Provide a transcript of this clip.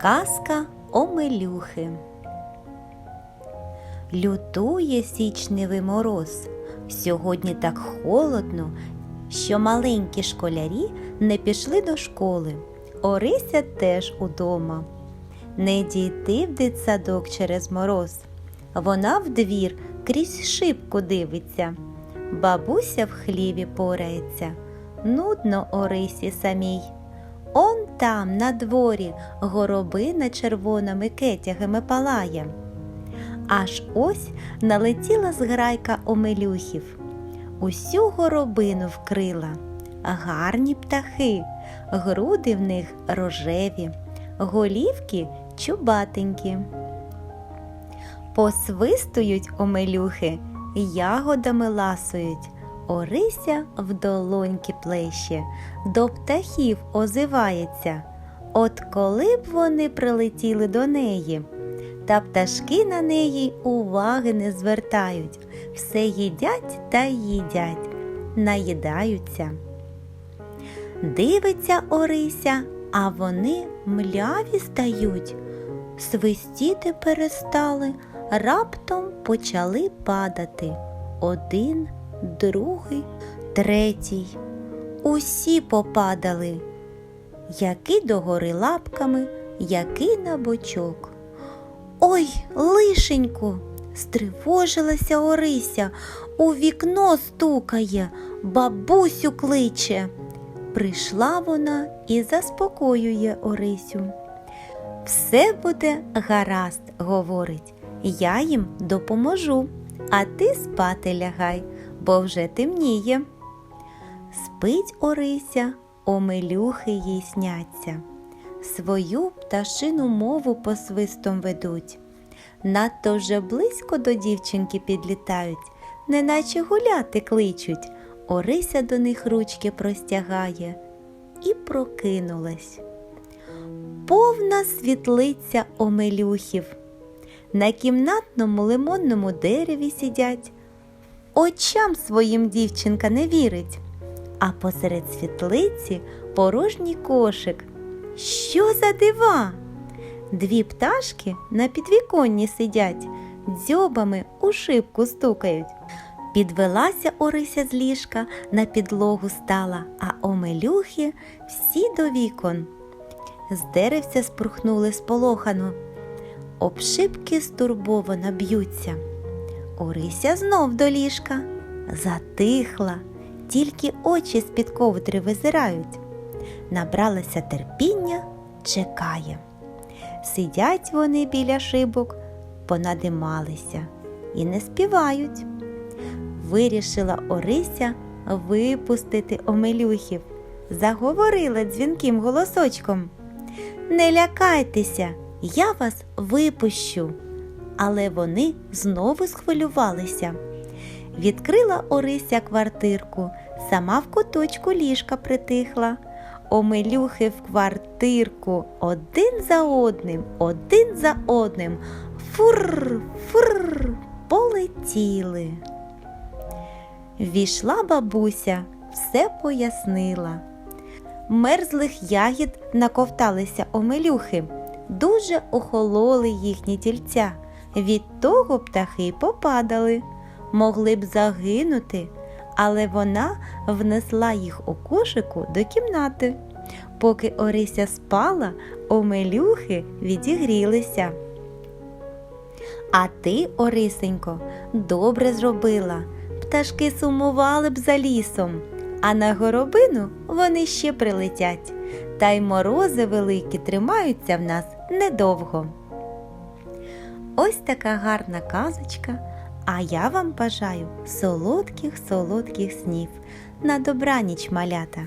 Казка Омелюхи. Лютує січневий мороз. Сьогодні так холодно, що маленькі школярі не пішли до школи. Орися теж удома. Не дійти в дитсадок через мороз. Вона в двір крізь шибку дивиться. Бабуся в хліві порається. Нудно Орисі самій. Он там, на дворі, горобина червоними кетягами палає. Аж ось налетіла зграйка омелюхів. Усю горобину вкрила. Гарні птахи, груди в них рожеві, голівки чубатенькі. Посвистують омелюхи, ягодами ласують. Орися в долоньки плеще, до птахів озивається. От коли б вони прилетіли до неї, та пташки на неї уваги не звертають, все їдять та їдять, наїдаються. Дивиться Орися, а вони мляві стають, свистіти перестали, раптом почали падати. Один другий, третій. Усі попадали, які догори лапками, які на бочок. Ой, лишеньку, стривожилася Орися, у вікно стукає, бабусю кличе. Прийшла вона і заспокоює Орисю. Все буде гаразд, говорить, я їм допоможу, а ти спати лягай бо вже темніє. Спить Орися, омелюхи їй сняться, свою пташину мову посвистом ведуть. Надто вже близько до дівчинки підлітають, неначе гуляти кличуть. Орися до них ручки простягає і прокинулась. Повна світлиця омелюхів. На кімнатному лимонному дереві сидять очам своїм дівчинка не вірить. А посеред світлиці порожній кошик. Що за дива? Дві пташки на підвіконні сидять, дзьобами у шибку стукають. Підвелася Орися з ліжка, на підлогу стала, а омелюхи всі до вікон. З деревця спрухнули сполохано, об шибки стурбовано б'ються. Орися знов до ліжка, затихла, тільки очі з-під ковдри визирають. Набралася терпіння, чекає. Сидять вони біля шибок, понадималися і не співають. Вирішила Орися випустити омелюхів, заговорила дзвінким голосочком. Не лякайтеся, я вас випущу але вони знову схвилювалися. Відкрила Орися квартирку, сама в куточку ліжка притихла. Омелюхи в квартирку один за одним, один за одним. Фур, фур, полетіли. Війшла бабуся, все пояснила. Мерзлих ягід наковталися омелюхи, дуже охололи їхні тільця. Від того птахи попадали, могли б загинути, але вона внесла їх у кошику до кімнати. Поки Орися спала, омелюхи відігрілися. А ти, Орисенько, добре зробила. Пташки сумували б за лісом, а на горобину вони ще прилетять, та й морози великі тримаються в нас недовго. Ось така гарна казочка, а я вам бажаю солодких солодких снів. На добраніч малята!